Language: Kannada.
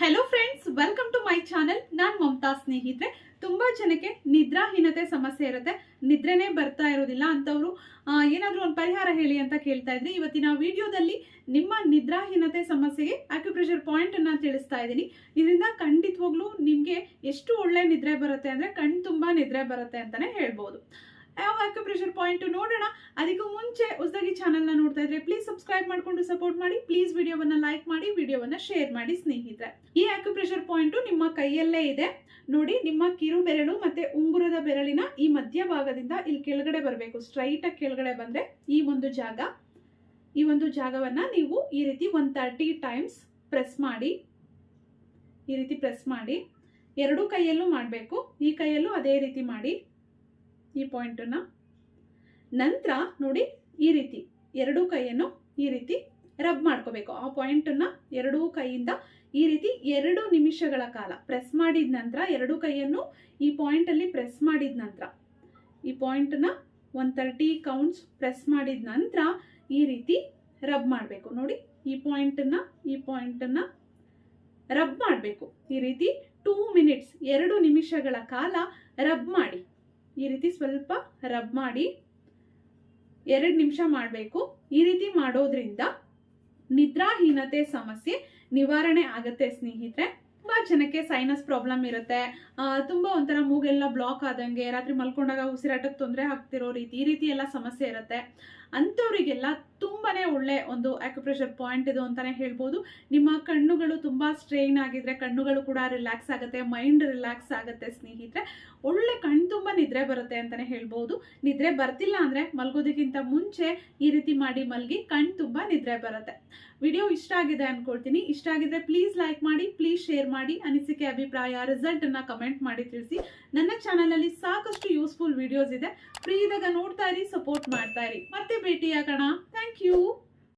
Hello friends welcome to my channel ನಾನ್ ಮಮತಾ ಸ್ನೇಹಿತರೆ. ತುಂಬಾ ಜನಕ್ಕೆ ನಿದ್ರಾಹೀನತೆ ಸಮಸ್ಯೆ ಇರುತ್ತೆ. ನಿದ್ರೆನೇ ಬರ್ತಾ ಇರೋದಿಲ್ಲ ಅಂತವ್ರು ಏನಾದ್ರೂ ಒಂದು ಪರಿಹಾರ ಹೇಳಿ ಅಂತ ಕೇಳ್ತಾ ಇದ್ರಿ. ಇವತ್ತಿನ ವಿಡಿಯೋದಲ್ಲಿ ನಿಮ್ಮ ನಿದ್ರಾಹೀನತೆ ಸಮಸ್ಯೆಗೆ ಅಕ್ಯುಪ್ರೆಷರ್ ಪಾಯಿಂಟ್ ಅನ್ನ ತಿಳಿಸ್ತಾ ಇದ್ದೀನಿ. ಇದರಿಂದ ಖಂಡಿತವಾಗ್ಲೂ ನಿಮ್ಗೆ ಎಷ್ಟು ಒಳ್ಳೆ ನಿದ್ರೆ ಬರುತ್ತೆ ಅಂದ್ರೆ ಕಣ್ ತುಂಬಾ ನಿದ್ರೆ ಬರುತ್ತೆ ಅಂತಾನೆ ಹೇಳ್ಬೋದು. ಯಾವ ಪ್ರೆಷರ್ ಪಾಯಿಂಟ್ ನೋಡೋಣ. ಅದಕ್ಕೂ ಮುಂಚೆ ಹೊಸದಾಗಿ ಚಾನಲ್ನ ನೋಡ್ತಾ ಇದ್ರೆ ಪ್ಲೀಸ್ ಸಬ್ಸ್ಕ್ರೈಬ್ ಮಾಡ್ಕೊಂಡು ಸಪೋರ್ಟ್ ಮಾಡಿ. ಪ್ಲೀಸ್ ವಿಡಿಯೋವನ್ನ ಲೈಕ್ ಮಾಡಿ ವಿಡಿಯೋವನ್ನ ಶೇರ್ ಮಾಡಿ ಸ್ನೇಹಿತರೆ. ಈ ಅಕ್ಯುಪ್ರೆಷರ್ ಪಾಯಿಂಟ್ ನಿಮ್ಮ ಕೈಯಲ್ಲೇ ಇದೆ. ನೋಡಿ, ನಿಮ್ಮ ಕಿರು ಬೆರಳು ಮತ್ತೆ ಉಂಗುರದ ಬೆರಳಿನ ಈ ಮಧ್ಯಭಾಗದಿಂದ ಇಲ್ಲಿ ಕೆಳಗಡೆ ಬರಬೇಕು. ಸ್ಟ್ರೈಟ್ ಆಗಿ ಕೆಳಗಡೆ ಬಂದ್ರೆ ಈ ಒಂದು ಜಾಗ, ಈ ಒಂದು ಜಾಗವನ್ನ ನೀವು ಈ ರೀತಿ ಒನ್ ತರ್ಟಿ ಟೈಮ್ಸ್ ಪ್ರೆಸ್ ಮಾಡಿ. ಈ ರೀತಿ ಪ್ರೆಸ್ ಮಾಡಿ. ಎರಡೂ ಕೈಯಲ್ಲೂ ಮಾಡಬೇಕು. ಈ ಕೈಯಲ್ಲೂ ಅದೇ ರೀತಿ ಮಾಡಿ. ಈ ಪಾಯಿಂಟನ್ನು. ನಂತರ ನೋಡಿ ಈ ರೀತಿ ಎರಡೂ ಕೈಯನ್ನು ಈ ರೀತಿ ರಬ್ ಮಾಡ್ಕೋಬೇಕು. ಆ ಪಾಯಿಂಟನ್ನು ಎರಡೂ ಕೈಯಿಂದ ಈ ರೀತಿ ಎರಡು ನಿಮಿಷಗಳ ಕಾಲ ಪ್ರೆಸ್ ಮಾಡಿದ ನಂತರ ಎರಡೂ ಕೈಯನ್ನು ಈ ಪಾಯಿಂಟಲ್ಲಿ ಪ್ರೆಸ್ ಮಾಡಿದ ನಂತರ, ಈ ಪಾಯಿಂಟನ್ನ ಒನ್ ತರ್ಟಿ ಕೌಂಟ್ಸ್ ಪ್ರೆಸ್ ಮಾಡಿದ ನಂತರ ಈ ರೀತಿ ರಬ್ ಮಾಡಬೇಕು. ನೋಡಿ ಈ ಪಾಯಿಂಟನ್ನು ಈ ಪಾಯಿಂಟನ್ನು ರಬ್ ಮಾಡಬೇಕು. ಈ ರೀತಿ ಟೂ ಮಿನಿಟ್ಸ್ ಎರಡು ನಿಮಿಷಗಳ ಕಾಲ ರಬ್ ಮಾಡಿ. ಈ ರೀತಿ ಸ್ವಲ್ಪ ರಬ್ ಮಾಡಿ ಎರಡು ನಿಮಿಷ ಮಾಡಬೇಕು. ಈ ರೀತಿ ಮಾಡೋದ್ರಿಂದ ನಿದ್ರಾಹೀನತೆ ಸಮಸ್ಯೆ ನಿವಾರಣೆ ಆಗುತ್ತೆ ಸ್ನೇಹಿತರೆ. ತುಂಬಾ ಜನಕ್ಕೆ ಸೈನಸ್ ಪ್ರಾಬ್ಲಮ್ ಇರುತ್ತೆ. ತುಂಬಾ ಒಂಥರ ಮೂಗೆಲ್ಲ ಬ್ಲಾಕ್ ಆದಂಗೆ, ರಾತ್ರಿ ಮಲ್ಕೊಂಡಾಗ ಉಸಿರಾಟಕ್ಕೆ ತೊಂದರೆ ಆಗ್ತಿರೋ ರೀತಿ, ಈ ರೀತಿ ಎಲ್ಲ ಸಮಸ್ಯೆ ಇರುತ್ತೆ. ಅಂಥವರಿಗೆಲ್ಲ ತುಂಬಾ ಒಳ್ಳೆ ಒಂದು ಆಕ್ಯುಪ್ರೆಷರ್ ಪಾಯಿಂಟ್ ಇದು ಅಂತಲೇ ಹೇಳ್ಬೋದು. ನಿಮ್ಮ ಕಣ್ಣುಗಳು ತುಂಬ ಸ್ಟ್ರೈನ್ ಆಗಿದ್ರೆ ಕಣ್ಣುಗಳು ಕೂಡ ರಿಲ್ಯಾಕ್ಸ್ ಆಗುತ್ತೆ ಮೈಂಡ್ ರಿಲ್ಯಾಕ್ಸ್ ಆಗುತ್ತೆ ಸ್ನೇಹಿತರೆ. ಒಳ್ಳೆ ಕಣ್ಣು ತುಂಬ ನಿದ್ರೆ ಬರುತ್ತೆ ಅಂತಲೇ ಹೇಳ್ಬೋದು. ನಿದ್ರೆ ಬರ್ತಿಲ್ಲ ಅಂದರೆ ಮಲ್ಗೋದಕ್ಕಿಂತ ಮುಂಚೆ ಈ ರೀತಿ ಮಾಡಿ ಮಲಗಿ ಕಣ್ಣು ತುಂಬ ನಿದ್ರೆ ಬರುತ್ತೆ. ವಿಡಿಯೋ ಇಷ್ಟ ಆಗಿದೆ ಅನ್ಕೊಳ್ತೀನಿ. ಇಷ್ಟ ಆಗಿದ್ರೆ ಪ್ಲೀಸ್ ಲೈಕ್ ಮಾಡಿ ಪ್ಲೀಸ್ ಶೇರ್ ಮಾಡಿ, ಅನಿಸಿಕೆ, ಅಭಿಪ್ರಾಯ ರಿಸಲ್ಟ್ ಅನ್ನ ಕಮೆಂಟ್ ಮಾಡಿ ತಿಳಿಸಿ. ನನ್ನ ಚಾನಲಲ್ಲಿ ಸಾಕಷ್ಟು ಯೂಸ್ಫುಲ್ ವಿಡಿಯೋಸ್ ಇದೆ. ಫ್ರೀ ಇದ್ದಾಗ ನೋಡ್ತಾ ಇರಿ ಸಪೋರ್ಟ್ ಮಾಡ್ತಾ ಇರಿ. ಮತ್ತೆ വീണ്ടും ഭേട്ടിയാക്കണം താങ്ക്